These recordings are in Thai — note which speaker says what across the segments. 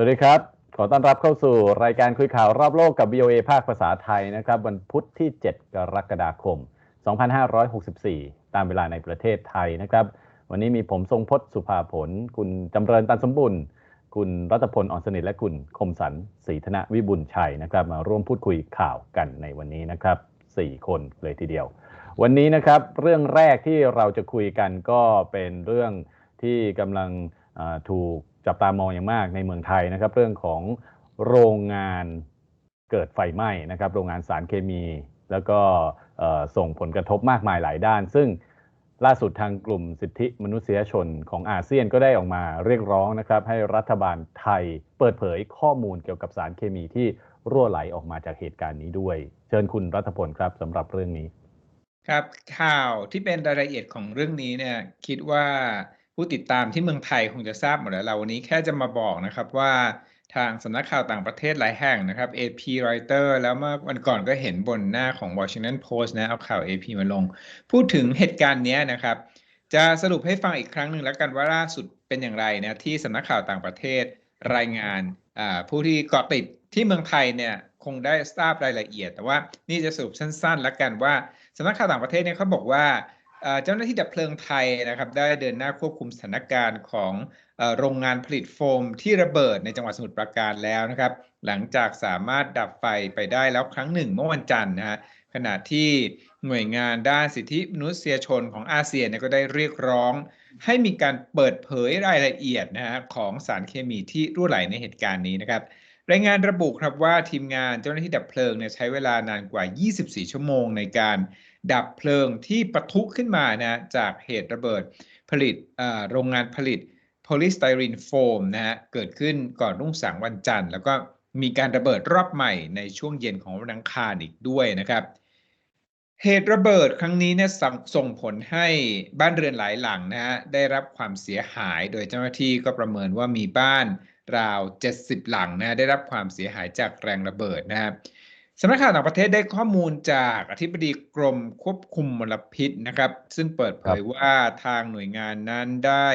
Speaker 1: วัสดีครับ ขอต้อนรับเข้าสู่รายการคุยข่าวรอบโลกกับ VOA ภาคภาษาไทยนะครับวันพุธที่ 7 กรกฎาคม 2564 ตามเวลาในประเทศไทยนะครับ วันนี้มีผมทรงพจน์สุภาผล คุณจำเริญตันสมบุญคุณรัตพลอ่อนสนิทและคุณคมสันศรีธนวิบุญชัยนะครับ มาร่วมพูดคุยข่าวกันในวันนี้นะครับ 4 คนเลยทีเดียว วันนี้นะครับเรื่องแรกที่เราจะคุยกันก็เป็นเรื่องที่กำลังถูก จับตามองอย่างมากในเมืองไทยนะครับ เรื่องของโรงงานเกิดไฟไหม้นะครับ โรงงานสารเคมี แล้วก็ส่งผลกระทบมากมายหลายด้าน ซึ่งล่าสุดทางกลุ่มสิทธิมนุษยชนของอาเซียนก็ได้ออกมาเรียกร้องนะครับ ให้รัฐบาลไทยเปิดเผยข้อมูลเกี่ยวกับสารเคมีที่รั่วไหลออกมาจากเหตุการณ์นี้ด้วย เชิญคุณรัฐพลครับสำหรับเรื่องนี้
Speaker 2: ครับข่าวที่เป็นรายละเอียดของเรื่องนี้เนี่ยคิดว่า ผู้ติดตามที่เมืองไทยคงจะทราบหมดแล้วเราวันนี้แค่จะมาบอกนะครับว่าทางสำนักข่าวต่างประเทศหลายแห่งนะครับ AP Reuters แล้วเมื่อวันก่อนก็เห็นบนหน้าของ Washington Post นะเอาข่าว AP มาลง พูดถึงเหตุการณ์นี้นะครับ จะสรุปให้ฟังอีกครั้งหนึ่งแล้วกันว่าล่าสุดเป็นอย่างไรนะที่สำนักข่าวต่างประเทศรายงานผู้ที่เกาะติดที่เมืองไทยเนี่ยคงได้ทราบรายละเอียด แต่ว่านี่จะสรุปสั้นๆแล้วกันว่าสำนักข่าวต่างประเทศเนี่ยเขาบอกว่า เจ้าหน้าที่ดับเพลิงไทยนะครับได้เดินหน้าควบคุมสถานการณ์ของโรงงานผลิตโฟมที่ระเบิดในจังหวัดสมุทรปราการแล้วนะครับ หลังจากสามารถดับไฟไปได้แล้วครั้งหนึ่งเมื่อวันจันทร์นะฮะขณะที่หน่วยงานด้านสิทธิมนุษยชนของอาเซียนก็ได้เรียกร้อง ให้มีการเปิดเผยรายละเอียดนะฮะของสารเคมีที่รั่วไหลในเหตุการณ์นี้นะครับรายงานระบุครับว่าทีมงานเจ้าหน้าที่ดับเพลิงเนี่ยใช้เวลานานกว่า 24 ชั่วโมงในการ ดับเพลิงที่ปะทุขึ้นมานะจากเหตุระเบิดผลิตโรงงานผลิตโพลีสไตรีนโฟมนะฮะเกิดขึ้นก่อนรุ่งสางวันจันทร์แล้วก็มีการระเบิดรอบใหม่ในช่วงเย็นของวันอังคารอีกด้วยนะครับ เหตุระเบิดครั้งนี้เนี่ยส่งส่งผลให้บ้านเรือนหลายหลังนะฮะได้รับความเสียหายโดยเจ้าหน้าที่ก็ประเมินว่ามีบ้านราว 70 หลังนะได้รับความเสียหายจากแรงระเบิดนะครับ สำนักข่าวต่างประเทศได้ข้อมูลจากอธิบดีกรมควบคุมมลพิษนะครับ ซึ่งเปิดเผยว่าทางหน่วยงานนั้นได้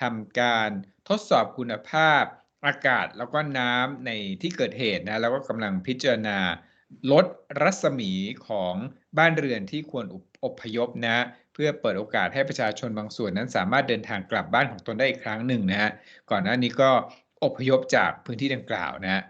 Speaker 2: ทำการทดสอบคุณภาพอากาศแล้วก็น้ำในที่เกิดเหตุนะแล้วก็กำลังพิจารณาลดรัศมีของบ้านเรือนที่ควรออพยพนะ เพื่อเปิดโอกาสให้ประชาชนบางส่วนนั้นสามารถเดินทางกลับบ้านของตนได้อีกครั้งหนึ่งนะฮะก่อนหน้านี้ก็อพยพจากพื้นที่ดังกล่าวนะฮะ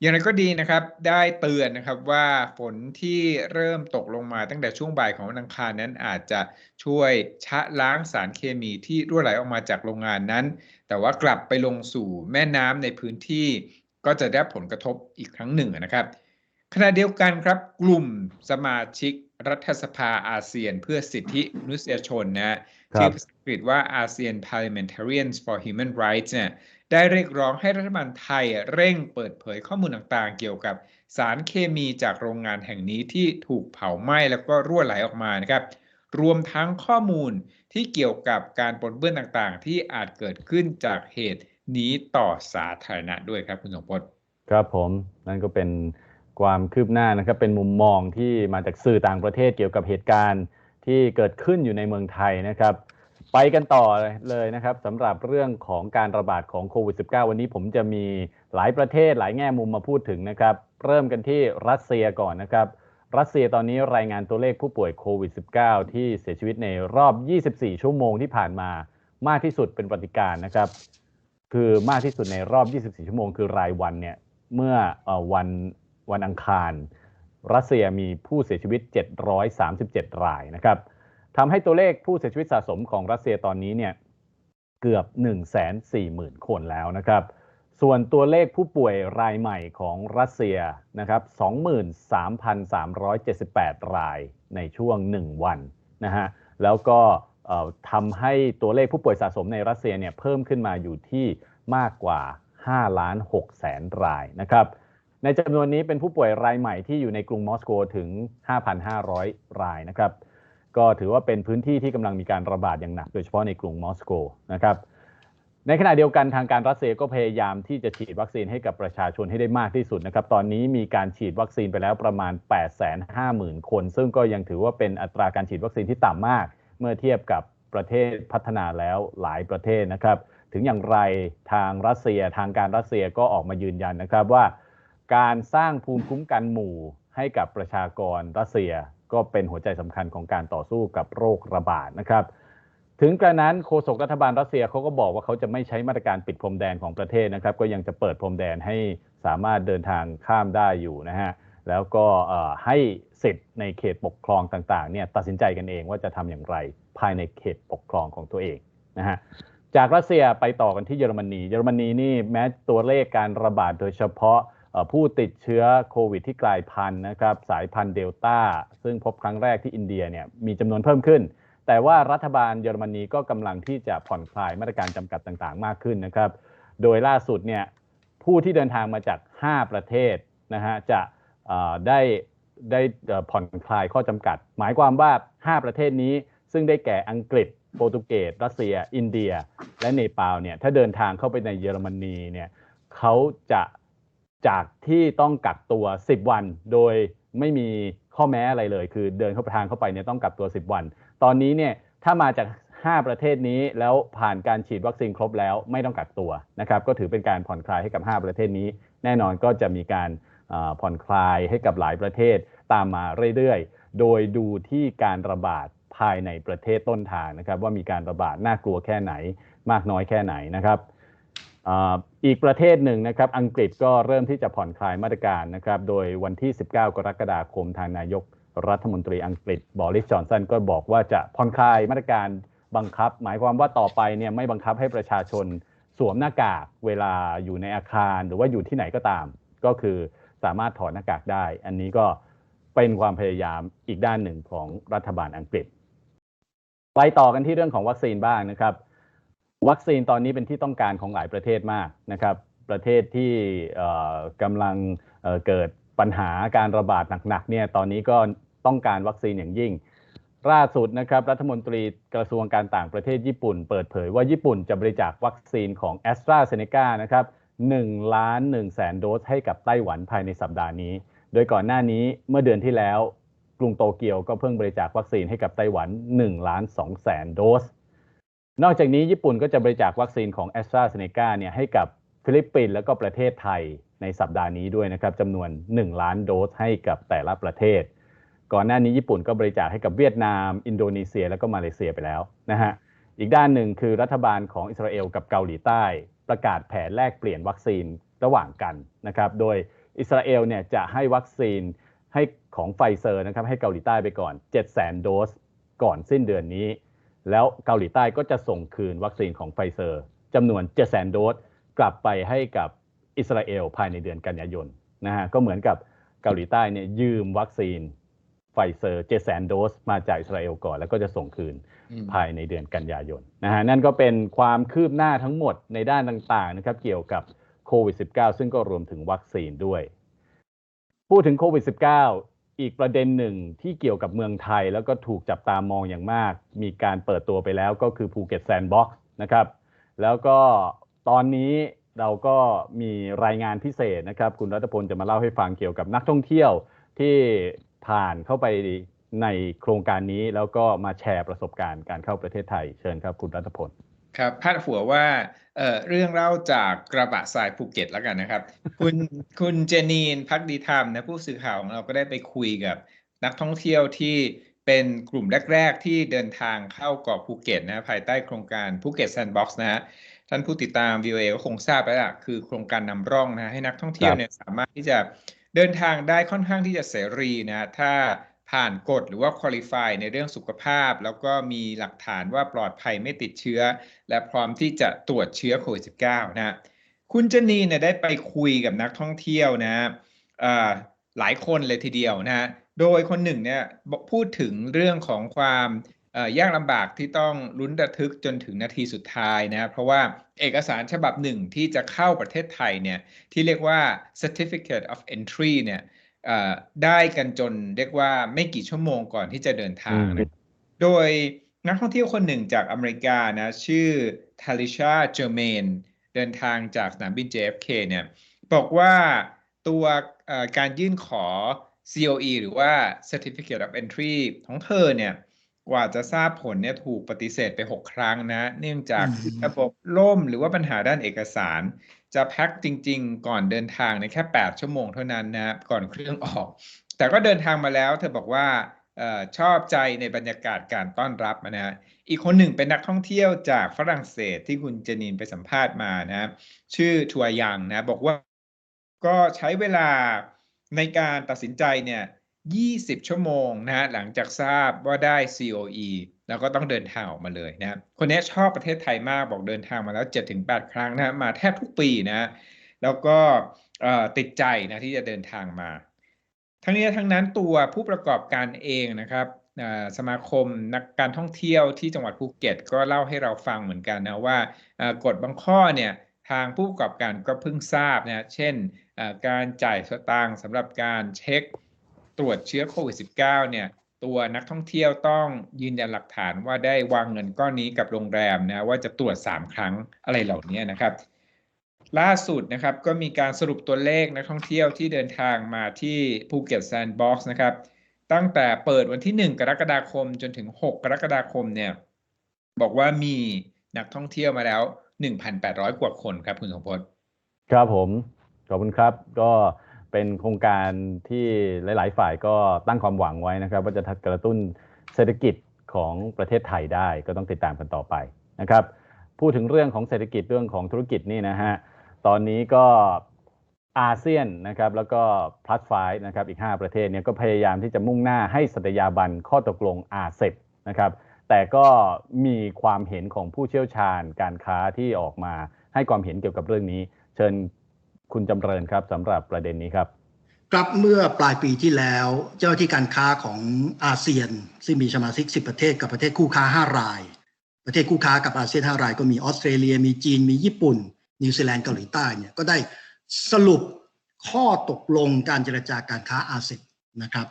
Speaker 2: อย่างไรก็ดีนะครับได้เตือนนะครับว่าฝนที่เริ่มตกลงมาตั้งแต่ช่วงบ่ายของวันอังคารนั้นอาจจะช่วยชะล้างสารเคมีที่รั่วไหลออกมาจากโรงงานนั้น แต่ว่ากลับไปลงสู่แม่น้ำในพื้นที่ ก็จะได้รับผลกระทบอีกครั้งหนึ่งนะครับขณะเดียวกันครับกลุ่มสมาชิกรัฐสภาอาเซียนเพื่อสิทธิมนุษยชนนะ
Speaker 1: ครับ
Speaker 2: ชื่อภาษาอังกฤษว่า ASEAN Parliamentarians for Human Rights เนี่ย ได้เรียกร้องให้รัฐบาลไทยเร่งเปิดเผยข้อมูลต่างๆ เกี่ยวกับสารเคมีจากโรงงานแห่งนี้ที่ถูกเผาไหม้แล้วก็รั่วไหลออกมานะครับ รวมทั้งข้อมูลที่เกี่ยวกับการปนเปื้อนต่างๆ ที่อาจเกิดขึ้นจากเหตุนี้ต่อสาธารณะด้วยครับคุณสมพศ
Speaker 1: ครับผมนั่นก็เป็นความคืบหน้านะครับ เป็นมุมมองที่มาจากสื่อต่างประเทศเกี่ยวกับเหตุการณ์ที่เกิดขึ้นอยู่ในเมืองไทยนะครับ ไปกันต่อเลยนะครับสำหรับเรื่องของการระบาดของโควิด -19 วันนี้ผมจะมีหลายประเทศหลายแง่มุมมาพูดถึงนะครับ เริ่มกันที่รัสเซียก่อนนะครับ รัสเซียตอนนี้รายงานตัวเลขผู้ป่วยโควิด -19 ที่เสียชีวิตในรอบ 24 ชั่วโมงที่ผ่านมามากที่สุดเป็นปฏิการนะครับ คือมากที่สุดในรอบ 24 ชั่วโมง คือรายวันเนี่ยเมื่อวันวันอังคาร รัสเซียมีผู้เสียชีวิต 737 รายนะครับ ทำให้ตัวเลขผู้เสียชีวิตสะสมของรัสเซียตอนนี้เนี่ยเกือบ 140,000 คนแล้วนะครับ ส่วนตัวเลขผู้ป่วยรายใหม่ของรัสเซียนะครับ 23,378 รายในช่วง 1 วันนะฮะ แล้วก็ทำให้ตัวเลขผู้ป่วยสะสมในรัสเซียเนี่ยเพิ่มขึ้นมาอยู่ที่มากกว่า 5 ล้าน6แสนรายนะครับ ในจำนวนนี้เป็นผู้ป่วยรายใหม่ที่อยู่ในกรุงมอสโกถึง 5,500 รายนะครับ ก็ถือว่าเป็นพื้นที่ที่กำลังมีการระบาดอย่างหนัก โดยเฉพาะในกรุงมอสโกนะครับในขณะเดียวกันทางการรัสเซียก็พยายามที่จะฉีดวัคซีนให้กับประชาชนให้ได้มากที่สุดนะครับ ตอนนี้มีการฉีดวัคซีนไปแล้วประมาณ 850,000 คน ซึ่งก็ยังถือว่าเป็นอัตราการฉีดวัคซีนที่ต่ำมาก เมื่อเทียบกับประเทศพัฒนาแล้วหลายประเทศนะครับ ถึงอย่างไรทางรัสเซียทางการรัสเซียก็ออกมายืนยันนะครับว่า การสร้างภูมิคุ้มกันหมู่ให้กับประชากรรัสเซีย ก็เป็นหัวใจสำคัญของการต่อสู้กับโรคระบาดนะครับ ถึงกระนั้นโฆษกรัฐบาลรัสเซียเขาก็บอกว่าเขาจะไม่ใช้มาตรการปิดพรมแดนของประเทศนะครับ ก็ยังจะเปิดพรมแดนให้สามารถเดินทางข้ามได้อยู่นะฮะแล้วก็ให้สิทธิ์ในเขตปกครองต่างๆเนี่ยตัดสินใจกันเองว่าจะทำอย่างไรภายในเขตปกครองของตัวเองนะฮะจากรัสเซียไปต่อกันที่เยอรมนีเยอรมนีนี่แม้ตัวเลขการระบาดโดยเฉพาะ ผู้ติดเชื้อโควิดที่กลายพันธุ์นะครับสายพันธุ์เดลต้าซึ่งพบครั้งแรกที่อินเดียเนี่ยมีจำนวนเพิ่มขึ้น แต่ว่ารัฐบาลเยอรมนีก็กำลังที่จะผ่อนคลายมาตรการจำกัดต่างๆ มากขึ้นนะครับ โดยล่าสุดเนี่ยผู้ที่เดินทางมาจาก 5 ประเทศนะฮะจะได้ได้ผ่อนคลายข้อจำกัด หมายความว่า 5 ประเทศนี้ ซึ่งได้แก่อังกฤษโปรตุเกสรัสเซีย อินเดีย และเนปาลเนี่ยถ้าเดินทางเข้าไปในเยอรมนีเนี่ยเขาจะ จากที่ต้องกักตัว 10 วัน โดยไม่มีข้อแม้อะไรเลย คือเดินเข้าไปทางเข้าไปเนี่ยต้องกักตัว 10 วัน ตอนนี้เนี่ยถ้ามาจาก 5 ประเทศนี้แล้วผ่านการฉีดวัคซีนครบแล้วไม่ต้องกักตัวนะครับก็ถือเป็นการผ่อนคลายให้กับ 5 ประเทศนี้ แน่นอนก็จะมีการผ่อนคลายให้กับหลายประเทศตามมาเรื่อยๆ โดยดูที่การระบาดภายในประเทศต้นทางนะครับว่ามีการระบาดน่ากลัวแค่ไหนมากน้อยแค่ไหนนะครับ อีกประเทศหนึ่งนะครับอังกฤษก็เริ่มที่จะผ่อนคลายมาตรการนะครับโดยวันที่ 19 กรกฎาคมทางนายกรัฐมนตรีอังกฤษบอริสจอนสันก็บอกว่าจะผ่อนคลายมาตรการบังคับ หมายความว่าต่อไปเนี่ยไม่บังคับให้ประชาชนสวมหน้ากากเวลาอยู่ในอาคารหรือว่าอยู่ที่ไหนก็ตาม ก็คือสามารถถอดหน้ากากได้ อันนี้ก็เป็นความพยายามอีกด้านหนึ่งของรัฐบาลอังกฤษ ไปต่อกันที่เรื่องของวัคซีนบ้างนะครับ วัคซีนตอนนี้เป็นที่ต้องการของหลายประเทศมากนะครับ ประเทศที่กำลังเเกิดปัญหาการระบาดหนักๆเนี่ยตอนนี้ก็ต้องการวัคซีนอย่างยิ่งล่าสุดนะครับรัฐมนตรีกระทรวงการต่างประเทศญี่ปุ่น เปิดเผยว่าญี่ปุ่นจะบริจาควัคซีนของ a s t r a z เซ e c a นะครับ1ล้าน1แสนโดสให้กับไต้หวันภายในสัปดาห์นี้ โดยก่อนหน้านี้เมื่อเดือนที่แล้ว กรุงโตเกียวก็เพิ่งบริจาควัคซีนให้กับไต้หวัน 1 ล้าน2แสนโดส นอกจากนี้ญี่ปุ่นก็จะบริจาควัคซีนของ a s t r a z เซ e c a เนี่ยให้กับฟิลิปปินส์แล้วก็ประเทศไทยในสัปดาห์นี้ด้วยนะครับจำนวน 1 ล้านโดสให้กับแต่ละประเทศ ก่อนหน้านี้ญี่ปุ่นก็บริจาคให้กับเวียดนาม อินโดนีเซีย แล้วก็มาเลเซียไปแล้วนะฮะอีกด้านหนึ่งคือรัฐบาลของอิสราเอลกับเกาหลีใต้ ประกาศแผนแลกเปลี่ยนวัคซีนระหว่างกันนะครับโดยอิสราเอลเนี่ยจะให้วัคซีนให้ของไฟเซอร์นะครับให้เกาหลีใต้ไปก่อน 7 0 0 0 0 0 โดส ก่อนสิ้นเดือนนี้ แล้วเกาหลีใต้ก็จะส่งคืนวัคซีนของไฟเซอร์จำนวน7 0 0 0 0 0โดสกลับไปให้กับอิสราเอลภายในเดือนกันยายนนะฮะก็เหมือนกับเกาหลีใต้เนี่ยยืมวัคซีนไฟเซอร์7 0 0 0 0 0โดสมาจากอิสราเอลก่อน แล้วก็จะส่งคืน
Speaker 2: อืม
Speaker 1: ภายในเดือนกันยายนนะฮะนั่นก็เป็นความคืบหน้าทั้งหมดในด้านต่างๆนะครับเกี่ยวกับโควิด -19 ซึ่งก็รวมถึงวัคซีนด้วย พูดถึงโควิด -19 อีกประเด็นหนึ่งที่เกี่ยวกับเมืองไทย แล้วก็ถูกจับตามองอย่างมาก มีการเปิดตัวไปแล้วก็คือภูเก็ตแซนด์บ็อกซ์นะครับ แล้วก็ตอนนี้เราก็มีรายงานพิเศษนะครับ คุณรัตพลจะมาเล่าให้ฟังเกี่ยวกับนักท่องเที่ยวที่ผ่านเข้าไปในโครงการนี้ แล้วก็มาแชร์ประสบการณ์การเข้าประเทศไทย เชิญครับ คุณรัตพล
Speaker 2: ครับพาดหัวว่าเอ่อเรื่องเล่าจากกระบะทรายภูเก็ตแล้วกันนะครับ คุณคุณเจนีนพักดีธรรมนะผู้สื่อข่าวของเราก็ได้ไปคุยกับนักท่องเที่ยวที่เป็นกลุ่มแรก ๆ ที่เดินทางเข้าเกาะภูเก็ตนะภายใต้โครงการภูเก็ตแซนด์บ็อกซ์นะฮะท่านผู้ติดตาม VOA ก็คงทราบแล้วล่ะคือโครงการนำร่องนะให้นักท่องเที่ยวเนี่ยสามารถที่จะเดินทางได้ค่อนข้างที่จะเสรีนะถ้า ผ่านกฎหรือว่าคุริฟายในเรื่องสุขภาพ แล้วก็มีหลักฐานว่าปลอดภัยไม่ติดเชื้อ และพร้อมที่จะตรวจเชื้อโควิด -19 นะฮะคุณเจนีเนี่ยได้ไปคุยกับนักท่องเที่ยวนะหลายคนเลยทีเดียวนะโดยคนหนึ่งเนี่ยพูดถึงเรื่องของความยากลำบากที่ต้องลุ้นระทึกจนถึงนาทีสุดท้ายนะเพราะว่าเอกสารฉบับหนึ่งที่จะเข้าประเทศไทยเนี่ยที่เรียกว่า certificate of entry เนี่ย ได้กันจนเรียกว่าไม่กี่ชั่วโมงก่อนที่จะเดินทางนะโดยนักท่องเที่ยวคนหนึ่งจากอเมริกานะ ชื่อทาลิชาเจอร์เมน เดินทางจากสนามบิน JFK เนี่ย บอกว่าตัวเอ่อการยื่นขอ COE หรือว่า Certificate of Entry ของเธอเนี่ย กว่าจะทราบผลเนี่ยถูกปฏิเสธไป 6 ครั้งนะ เนื่องจาก
Speaker 3: อืม
Speaker 2: ระบบล่มหรือว่าปัญหาด้านเอกสาร จะแพ็คจริง ๆ ก่อนเดินทางในแค่ 8 ชั่วโมงเท่านั้นนะก่อนเครื่องออก แต่ก็เดินทางมาแล้ว เธอบอกว่าออชอบใจในบรรยากาศการต้อนรับนะฮะอีกคนหนึ่งเป็นนักท่องเที่ยวจากฝรั่งเศสที่คุณเจนินไปสัมภาษณ์มานะชื่อทัวยังนะบอกว่าก็ใช้เวลาในการตัดสินใจเนี่ย 20 ชั่วโมงนะฮะหลังจากทราบว่าได้ COE แล้วก็ต้องเดินทางออกมาเลยนะคนนี้ชอบประเทศไทยมากบอกเดินทางมาแล้ว 7-8 ครั้งนะมาแทบทุกปีนะแล้วก็ติดใจนะที่จะเดินทางมา ทั้งนี้ทั้งนั้นตัวผู้ประกอบการเองนะครับสมาคมนักการท่องเที่ยวที่จังหวัดภูเก็ต ก็เล่าให้เราฟังเหมือนกันนะว่ากฎบางข้อเนี่ยทางผู้ประกอบการก็เพิ่งทราบนะเช่นการจ่ายสตางค์สำหรับการเช็คตรวจเชื้อโควิด -19 เนี่ย ตัวนักท่องเที่ยวต้องยืนยันหลักฐานว่าได้วางเงินก้อนนี้กับโรงแรมนะว่าจะตรวจ 3 ครั้งอะไรเหล่านี้นะครับ ล่าสุดนะครับก็มีการสรุปตัวเลขนักท่องเที่ยวที่เดินทางมาที่ภูเก็ตแซนด์บ็อกซ์นะครับ ตั้งแต่เปิดวันที่ 1 กรกฎาคมจนถึง 6 กรกฎาคมเนี่ยบอกว่ามีนักท่องเที่ยวมาแล้ว 1,800 กว่าคนครับคุณสมพศ
Speaker 1: ครับผมขอบคุณครับก็ เป็นโครงการที่หลาย ๆ ฝ่ายก็ตั้งความหวังไว้นะครับ ว่าจะกระตุ้นเศรษฐกิจของประเทศไทยได้ก็ต้องติดตามกันต่อไปนะครับ พูดถึงเรื่องของเศรษฐกิจเรื่องของธุรกิจนี่นะฮะตอนนี้ก็อาเซียนนะครับแล้วก็ plus five นะครับอีก 5 ประเทศเนี่ยก็พยายามที่จะมุ่งหน้าให้สัตยาบันข้อตกลงอาเซบนะครับแต่ก็มีความเห็นของผู้เชี่ยวชาญการค้าที่ออกมาให้ความเห็นเกี่ยวกับเรื่องนี้ เชิญ คุณจำเริญครับสำหรับประเด็นนี้ครับ
Speaker 3: ครับเมื่อปลายปีที่แล้ว เจ้าที่การค้าของอาเซียน ซึ่งมีสมาชิก 10 ประเทศกับประเทศคู่ค้า 5 ราย ประเทศคู่ค้ากับอาเซียน 5 ราย ก็มีออสเตรเลียมีจีนมีญี่ปุ่น นิวซีแลนด์เกาหลีใต้เนี่ยก็ได้สรุปข้อตกลงการเจรจาการค้าอาเซียนนะครับ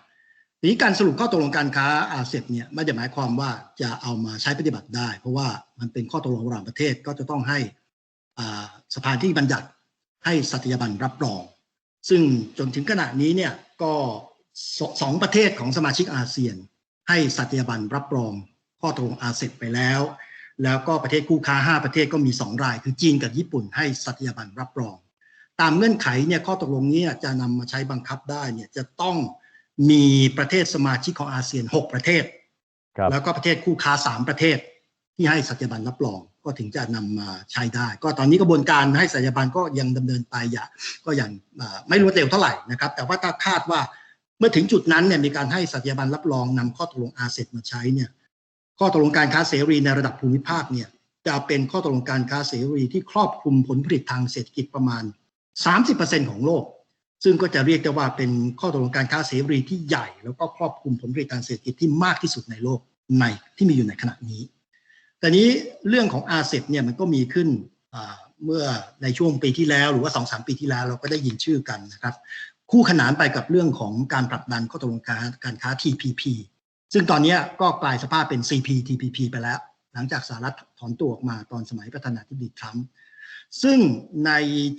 Speaker 3: ทีนี้การสรุปข้อตกลงการค้าอาเซียนเนี่ยไม่ได้หมายความว่าจะเอามาใช้ปฏิบัติได้ เพราะว่ามันเป็นข้อตกลงระหว่างประเทศก็จะต้องให้สภาที่บัญญัติ ให้สัตยาบันรับรอง ซึ่งจนถึงขณะนี้เนี่ยก็สสองประเทศของสมาชิกอาเซียน ให้สัตยาบันรับรองข้อตกลงอาเซียนไปแล้ว แล้วก็ประเทศคู่ค้า 5 ประเทศก็มี 2 ราย คือจีนกับญี่ปุ่น ให้สัตยาบันรับรอง ตามเงื่อนไขเนี่ยข้อตกลงนี้จะนำมาใช้บังคับได้เนี่ยจะต้องมีประเทศสมาชิกของอาเซียน 6 ประเทศ
Speaker 1: ครับ
Speaker 3: แล้วก็ประเทศคู่ค้า 3 ประเทศที่ให้สัตยาบันรับรอง ก็ถึงจะนำมาใช้ได้ ก็ตอนนี้กระบวนการให้สัตยาบันก็ยังดำเนินไปอย่างก็อย่างไม่รวดเร็วเท่าไหร่นะครับ แต่ว่าถ้าคาดว่าเมื่อถึงจุดนั้นเนี่ยมีการให้สัตยาบันรับรองนำข้อตกลงอาเซียนมาใช้เนี่ยข้อตกลงการค้าเสรีในระดับภูมิภาคเนี่ยจะเป็นข้อตกลงการค้าเสรีที่ครอบคลุมผลผลิตทางเศรษฐกิจประมาณ 30%ของโลก ซึ่งก็จะเรียกได้ว่าเป็นข้อตกลงการค้าเสรีที่ใหญ่ แล้วก็ครอบคลุมผลผลิตทางเศรษฐกิจที่มากที่สุดในโลกในที่มีอยู่ในขณะนี้ แต่นี้เรื่องของอาเซบเนี่ยมันก็มีขึ้นเมื่อในช่วงปีที่แล้วหรือว่าสองสามปีที่แล้วเราก็ได้ยินชื่อกันนะครับ คู่ขนานไปกับเรื่องของการผลักดันข้อตกลงการการค้า TPP ซึ่งตอนนี้ก็กลายสภาพเป็น CPTPP ไปแล้ว หลังจากสหรัฐถอนตัวออกมาตอนสมัยประธานาธิบดีทรัมป์ซึ่งใน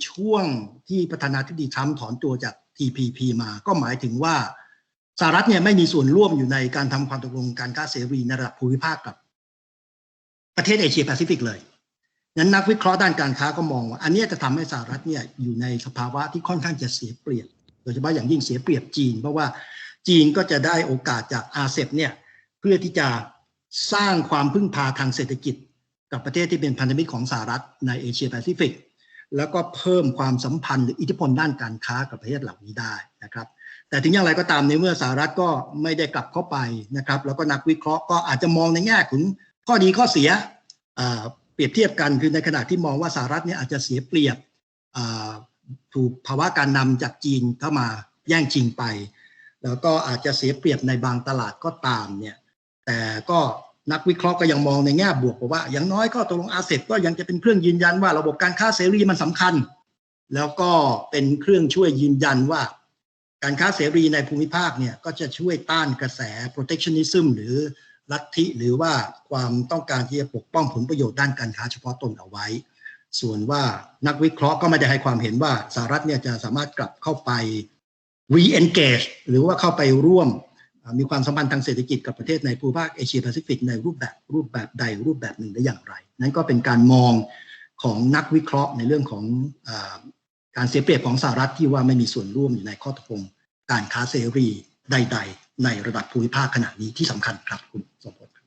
Speaker 3: ช่วงที่ประธานาธิบดีทรัมป์ถอนตัวจาก TPP มาก็หมายถึงว่าสหรัฐเนี่ยไม่มีส่วนร่วมอยู่ในการทำความตกลงการค้าเสรีในระดับภูมิภาคกับ ประเทศเอเชียแปซิฟิกเลยนั้นนักวิเคราะห์ด้านการค้าก็มองว่า อันนี้จะทำให้สหรัฐเนี่ยอยู่ในสภาวะที่ค่อนข้างจะเสียเปรียบ โดยเฉพาะอย่างยิ่งเสียเปรียบจีน เพราะว่าจีนก็จะได้โอกาสจากอาเซบเนี่ยเพื่อที่จะสร้างความพึ่งพาทางเศรษฐกิจ กับประเทศที่เป็นพันธมิตรของสหรัฐในเอเชียแปซิฟิกแล้วก็เพิ่มความสัมพันธ์หรืออิทธิพลด้านการค้ากับประเทศเหล่านี้ได้นะครับ แต่ถึงอย่างไรก็ตามในเมื่อสหรัฐก็ไม่ได้กลับเข้าไปนะครับ แล้วก็นักวิเคราะห์ก็อาจจะมองในแง่ของ ข้อดีข้อเสียเปรียบเทียบกันคือในขณะที่มองว่าสหรัฐเนี่ยอาจจะเสียเปรียบถูกภาวะการนำจากจีนเข้ามาแย่งชิงไป แล้วก็อาจจะเสียเปรียบในบางตลาดก็ตามเนี่ยแต่ก็นักวิเคราะห์ก็ยังมองในแง่บวกบอกว่าอย่างน้อยก็ตกลงอาเซบก็ยังจะเป็นเครื่องยืนยันว่าระบบการค้าเสรีมันสำคัญ แล้วก็เป็นเครื่องช่วยยืนยันว่า การค้าเสรีในภูมิภาคเนี่ยก็จะช่วยต้านกระแส protectionism หรือ ลัทธิหรือว่าความต้องการที่จะปกป้องผลประโยชน์ด้านการค้าเฉพาะตนเอาไว้ ส่วนว่านักวิเคราะห์ก็ไม่ได้ให้ความเห็นว่าสหรัฐเนี่ยจะสามารถกลับเข้าไป re-engage หรือว่าเข้าไปร่วมมีความสัมพันธ์ทางเศรษฐกิจกับประเทศในภูมิภาคเอเชียแปซิฟิกในรูปแบบรูปแบบใดรูปแบบหนึ่งได้อย่างไร นั่นก็เป็นการมองของนักวิเคราะห์ในเรื่องของอการเสียเปรียบของสหรัฐที่ว่าไม่มีส่วนร่วมอยู่ในข้อตกลงการค้าเสรีใดๆ ในระดับภูมิภาคขณะนี้ที่สำคัญครับคุณสมพลครับ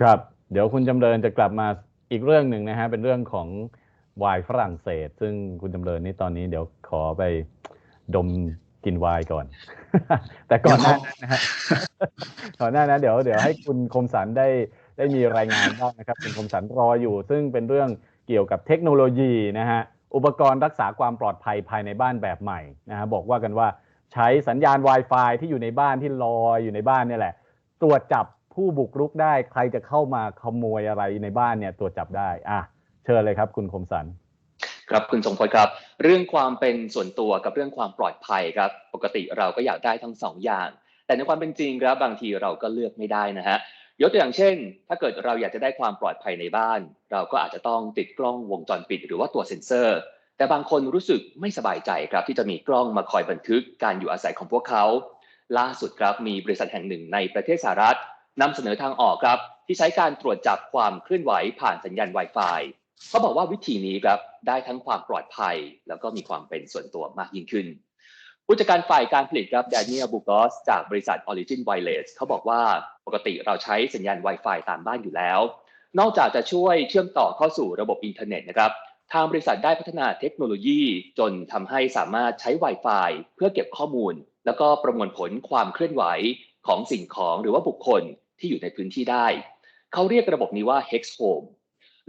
Speaker 1: ครับ เดี๋ยวคุณจำเริญจะกลับมาอีกเรื่องหนึ่งนะฮะเป็นเรื่องของไวน์ฝรั่งเศส ซึ่งคุณจำเริญนี่ตอนนี้เดี๋ยวขอไปดมกินไวน์ก่อน แต่ก่อนหน้านั้นนะฮะก่อนหน้านั้นเดี๋ยวเดี๋ยวให้คุณคมสันได้ได้มีรายงานบ้างนะครับคุณคมสันรออยู่ ซึ่งเป็นเรื่องเกี่ยวกับเทคโนโลยีนะฮะอุปกรณ์รักษาความปลอดภัยภายในบ้านแบบใหม่นะฮะบอกว่ากันว่า ใช้สัญญาณ Wi-Fi ที่อยู่ในบ้านที่ลอยอยู่ในบ้านเนี่ยแหละ ตรวจจับผู้บุกรุกได้ใครจะเข้ามาขโมยอะไรในบ้านเนี่ยตรวจจับได้อะเชิญเลยครับ คุณคมสัน
Speaker 4: ครับคุณทรงพลครับ เรื่องความเป็นส่วนตัวกับเรื่องความปลอดภัยครับ ปกติเราก็อยากได้ทั้งสองอย่าง แต่ในความเป็นจริงครับบางทีเราก็เลือกไม่ได้นะฮะยกตัวอย่างเช่น ถ้าเกิดเราอยากจะได้ความปลอดภัยในบ้าน เราก็อาจจะต้องติดกล้องวงจรปิด หรือว่าตัวเซ็นเซอร์ แต่บางคนรู้สึกไม่สบายใจครับที่จะมีกล้องมาคอยบันทึกการอยู่อาศัยของพวกเขา ล่าสุดครับมีบริษัทแห่งหนึ่งในประเทศสหรัฐนำเสนอทางออกครับ ที่ใช้การตรวจจับความเคลื่อนไหวผ่านสัญญาณ Wi-Fi เขาบอกว่าวิธีนี้ครับได้ทั้งความปลอดภัย แล้วก็มีความเป็นส่วนตัวมากยิ่งขึ้น ผู้จัดการฝ่ายการผลิตครับแดเนียลบูกอสจากบริษัท Origin Wireless เขาบอกว่าปกติเราใช้สัญญาณ Wi-Fi ตามบ้านอยู่แล้ว นอกจากจะช่วยเชื่อมต่อเข้าสู่ระบบอินเทอร์เน็ตนะครับ ทางบริษัทได้พัฒนาเทคโนโลยีจนทำให้สามารถใช้ Wi-Fi เพื่อเก็บข้อมูล แล้วก็ประมวลผลความเคลื่อนไหวของสิ่งของหรือว่าบุคคลที่อยู่ในพื้นที่ได้ เขาเรียกระบบนี้ว่า Hex Home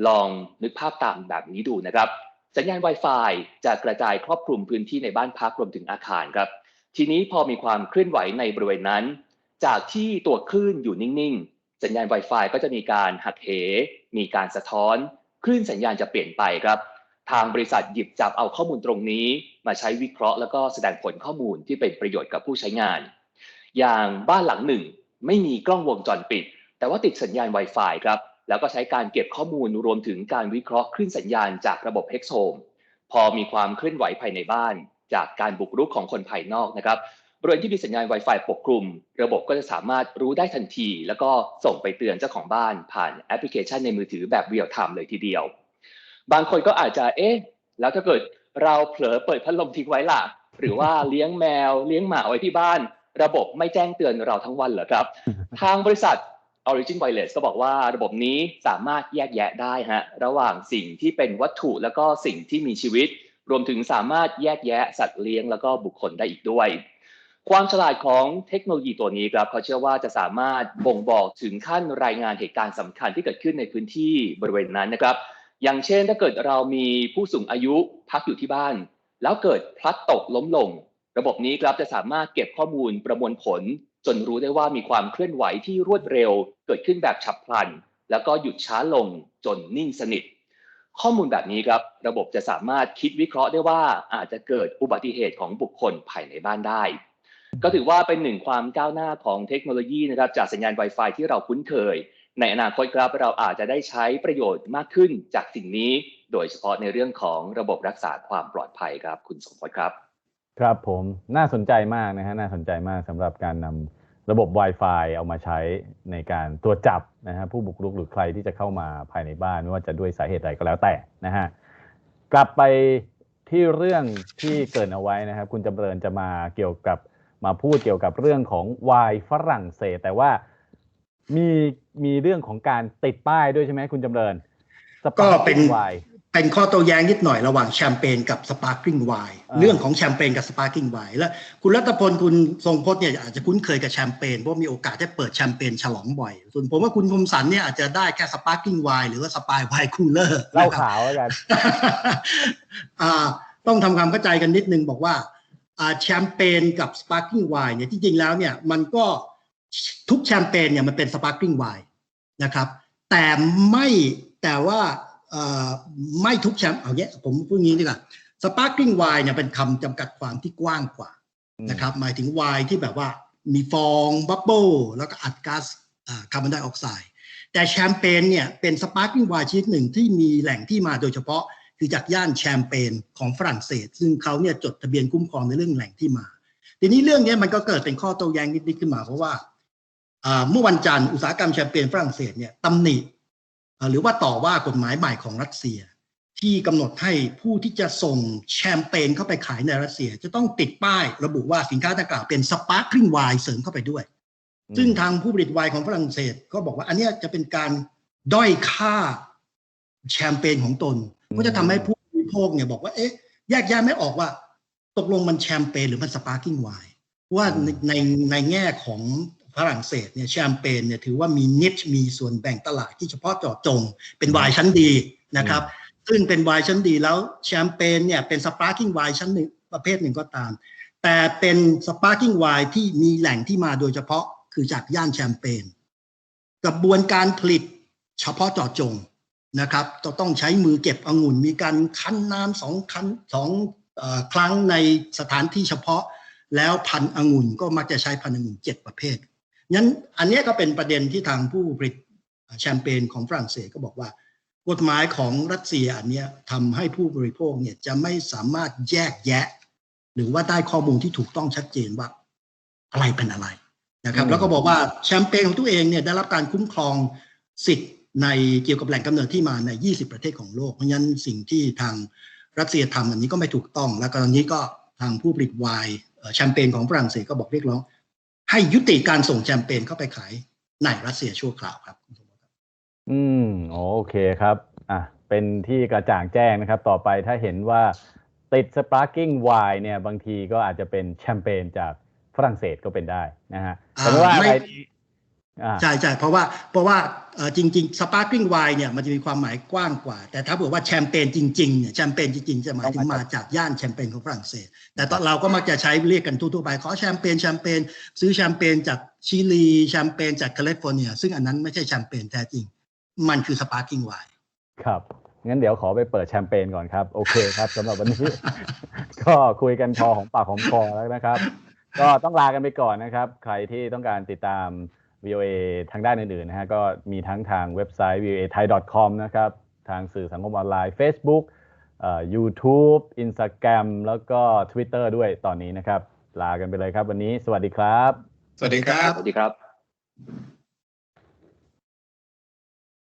Speaker 4: ลองนึกภาพตามแบบนี้ดูนะครับ สัญญาณ Wi-Fi จะกระจายครอบคลุมพื้นที่ในบ้านพักรวมถึงอาคารครับ ทีนี้พอมีความเคลื่อนไหวในบริเวณนั้น จากที่ตัวคลื่นอยู่นิ่งๆ สัญญาณ Wi-Fi ก็จะมีการหักเห มีการสะท้อน ลื่นสัญญาณจะเปลี่ยนไปครับ ทางบริษัทหยิบจับเอาข้อมูลตรงนี้ มาใช้วิเคราะห์แล้วก็แสดงผลข้อมูลที่เป็นประโยชน์กับผู้ใช้งาน อย่างบ้านหลังหนึ่ง ไม่มีกล้องวงจรปิด แต่ว่าติดสัญญาณ Wi-Fi ครับ แล้วก็ใช้การเก็บข้อมูลรวมถึงการวิเคราะห์คลื่นสัญญาณจากระบบ Hex Home พอมีความเคลื่อนไหวภายในบ้าน จากการบุกรุกของคนภายนอกนะครับ บริเวณที่มีสัญญาณ Wi-Fi ปกคลุม ระบบก็จะสามารถรู้ได้ทันที แล้วก็ส่งไปเตือนเจ้าของบ้านผ่านแอปพลิเคชันในมือถือแบบเรียลไทม์เลยทีเดียว บางคนก็อาจจะเอ๊ะแล้วถ้าเกิดเราเผลอเปิดพัดลมทิ้งไว้ล่ะ หรือว่าเลี้ยงแมวเลี้ยงหมาไว้ที่บ้าน ระบบไม่แจ้งเตือนเราทั้งวันเหรอครับ ทางบริษัท Origin Wireless ก็บอกว่าระบบนี้สามารถแยกแยะได้ฮะระหว่างสิ่งที่เป็นวัตถุแล้วก็สิ่งที่มีชีวิต รวมถึงสามารถแยกแยะสัตว์เลี้ยงแล้วก็บุคคลได้อีกด้วย ความฉลาดของเทคโนโลยีตัวนี้ครับเขาเชื่อว่าจะสามารถบ่งบอกถึงขั้นรายงานเหตุการณ์สำคัญที่เกิดขึ้นในพื้นที่บริเวณนั้นนะครับ อย่างเช่นถ้าเกิดเรามีผู้สูงอายุพักอยู่ที่บ้าน แล้วเกิดพลัดตกล้มลง ระบบนี้ครับจะสามารถเก็บข้อมูลประมวลผล จนรู้ได้ว่ามีความเคลื่อนไหวที่รวดเร็ว เกิดขึ้นแบบฉับพลัน แล้วก็หยุดช้าลงจนนิ่งสนิท ข้อมูลแบบนี้ครับ ระบบจะสามารถคิดวิเคราะห์ได้ว่าอาจจะเกิดอุบัติเหตุของบุคคลภายในบ้านได้ ก็ถือว่าเป็นหนึ่งความก้าวหน้าของเทคโนโลยีนะครับจากสัญญาณ Wi-Fi ที่เราคุ้นเคย ในอนาคตครับเราอาจจะได้ใช้ประโยชน์มากขึ้นจากสิ่งนี้ โดยเฉพาะในเรื่องของระบบรักษาความปลอดภัยครับ คุณสมพลครับ
Speaker 1: ครับผมน่าสนใจมากนะฮะน่าสนใจมากสำหรับการนำระบบ Wi-Fi เอามาใช้ในการตรวจจับนะฮะผู้บุกรุกหรือใครที่จะเข้ามาภายในบ้านไม่ว่าจะด้วยสาเหตุใดก็แล้วแต่นะฮะกลับไปที่เรื่องที่เกรินเอาไว้นะครับ คุณจำเริญจะมาเกี่ยวกับ มาพูดเกี่ยวกับเรื่องของไวน์ฝรั่งเศส แต่ว่ามีมีเรื่องของการติดป้ายด้วยใช่ไหมคุณจำเริญ
Speaker 3: ก็เป็น
Speaker 1: ไวน์
Speaker 3: เป็นข้อโต้แย้งนิดหน่อยระหว่างแชมเปญกับสปาร์คลิงไวน์
Speaker 1: อ่า
Speaker 3: เรื่องของแชมเปญกับสปาร์คลิงไวน์แล้วคุณรัตพลคุณทรงพจน์เนี่ยอาจจะคุ้นเคยกับแชมเปญเพราะมีโอกาสได้เปิดแชมเปญฉลองบ่อย ส่วนผมว่าคุณคมสันเนี่ยอาจจะได้แค่สปาร์คลิงไวน์หรือว่าสปายไวน์คูลเลอร์
Speaker 1: เหล้าขาวแล้วกัน
Speaker 3: อ่าต้องทำความเข้าใจกันนิดนึงบอกว่าอ่า แชมเปญกับสปาร์คลิงไวน์เนี่ยที่จริงแล้วเนี่ยมันก็ทุกแชมเปญเนี่ยมันเป็นสปาร์คลิงไวน์นะครับแต่ไม่แต่ว่าเอ่อไม่ทุกแชมป์เอาเนี้ยผมพูดงี้ดีกว่าสปาร์คลิงไวน์เนี่ยเป็นคำจำกัดความที่กว้างกว่านะครับหมายถึงไวน์ที่แบบว่ามีฟองบับเบิลแล้วก็อัดก๊าซคาร์บอนไดออกไซด์แต่แชมเปญเนี่ยเป็นสปาร์กิ้งไวน์ชนิดหนึ่งที่มีแหล่งที่มาโดยเฉพาะ คือจากย่านแชมเปญของฝรั่งเศส ซึ่งเขาเนี่ยจดทะเบียนคุ้มครองในเรื่องแหล่งที่มา ทีนี้เรื่องเนี้ยมันก็เกิดเป็นข้อโต้แย้งนิดๆขึ้นมา เพราะว่าอ่าเมื่อวันจันทร์อุตสาหกรรมแชมเปญฝรั่งเศสเนี่ยตำหนิอ่าหรือว่าต่อว่ากฎหมายใหม่ของรัสเซีย ที่กำหนดให้ผู้ที่จะส่งแชมเปญเข้าไปขายในรัสเซีย จะต้องติดป้ายระบุว่าสินค้าดังกล่าวเป็นสปาร์คลิงไวน์เสริมเข้าไปด้วย ซึ่งทางผู้ผลิตไวน์ของฝรั่งเศส ก็บอกว่าอันเนี้ยจะเป็นการด้อยค่าแชมเปญของตน ก็จะทำให้ผู้บริโภคเนี่ยบอกว่าเอ๊ะแยกแยะไม่ออกว่า ตกลงมันแชมเปญหรือมันสปาร์กิ้งไวน์ว่าในในในแง่ของฝรั่งเศสเนี่ยแชมเปญเนี่ยถือว่ามีนิชมีส่วนแบ่งตลาดที่เฉพาะเจาะจง เป็นไวน์ชั้นดีนะครับ ซึ่งเป็นไวน์ชั้นดีแล้วแชมเปญเนี่ยเป็นสปาร์กิ้งไวน์ชั้นหนึ่งประเภทหนึ่งก็ตาม แต่เป็นสปาร์กิ้งไวน์ที่มีแหล่งที่มาโดยเฉพาะคือจากย่านแชมเปญกระบวนการผลิตเฉพาะเจาะจง นะครับจะต้องใช้มือเก็บองุ่น มีการคั้นน้ำสองคั้นสองอครั้งในสถานที่เฉพาะ แล้วพันองุ่นก็มักจะใช้พันองุ่นเจ็ดประเภทงั้นอันนี้ก็เป็นประเด็นที่ทางผู้ผลิตแชมเปญของฝรั่งเศสก็บอกว่ากฎหมายของรัสเซียอันนี้ทำให้ผู้บริโภคเนี่ยจะไม่สามารถแยกแยะ หรือว่าได้ข้อมูลที่ถูกต้องชัดเจนว่าอะไรเป็นอะไรนะครับ แล้วก็บอกว่าแชมเปญของตัวเองเนี่ยได้รับการคุ้มครองสิทธิ์ ในเกี่ยวกับแหล่งกำเนิดที่มาใน 20 ประเทศของโลก เพราะฉะนั้นสิ่งที่ทางรัสเซียทำอันนี้ก็ไม่ถูกต้อง แล้วก็ตอนนี้ก็ทางผู้ผลิตไวน์เอ่อแชมเปญของฝรั่งเศสก็บอกเรียกร้อง ให้ยุติการส่งแชมเปญเข้าไปขายในรัสเซียชั่วคราวครับ
Speaker 1: อืมโอเคครับอะเป็นที่กระจ่างแจ้งนะครับ ต่อไปถ้าเห็นว่าติดสปาร์กิ้งไวน์เนี่ยบางทีก็อาจจะเป็นแชมเปญจากฝรั่งเศสก็เป็นได้นะฮะแต่ไม่ว่าอะไรนี้อ่า
Speaker 3: ใช่ใช่เพราะว่าเพราะว่าเอ่อจริงๆสปาร์กิ้งไวน์เนี่ยมันจะมีความหมายกว้างกว่า แต่ถ้าเผื่อว่าแชมเปญจริงๆเนี่ยแชมเปญจริงๆ จะหมายถึงมาจากย่านแชมเปญของฝรั่งเศส แต่ตอนเราก็มักจะใช้เรียกกันทั่วๆไปขอแชมเปญแชมเปญซื้อแชมเปญจากชิลีแชมเปญจากแคลิฟอร์เนีย ซึ่งอันนั้นไม่ใช่แชมเปญแท้จริง มันคือสปาร์กิ้งไวน์
Speaker 1: ครับงั้นเดี๋ยวขอไปเปิดแชมเปญก่อนครับ โอเคครับสำหรับวันนี้ ก็คุยกันพอของปากของคอแล้วนะครับ ก็ต้องลากันไปก่อนนะครับ ใครที่ต้องการติดตาม VOA ทางด้านอื่นๆนะฮะก็มีทั้งทางเว็บไซต์ voa thai com นะครับทางสื่อสังคมออนไลน์ Facebook เอ่อ YouTube Instagram แล้วก็ Twitter ด้วยตอนนี้นะครับ ลากันไปเลยครับวันนี้ สวัสดีครับ
Speaker 2: สวัสดีครับ
Speaker 4: สวัสดีครับ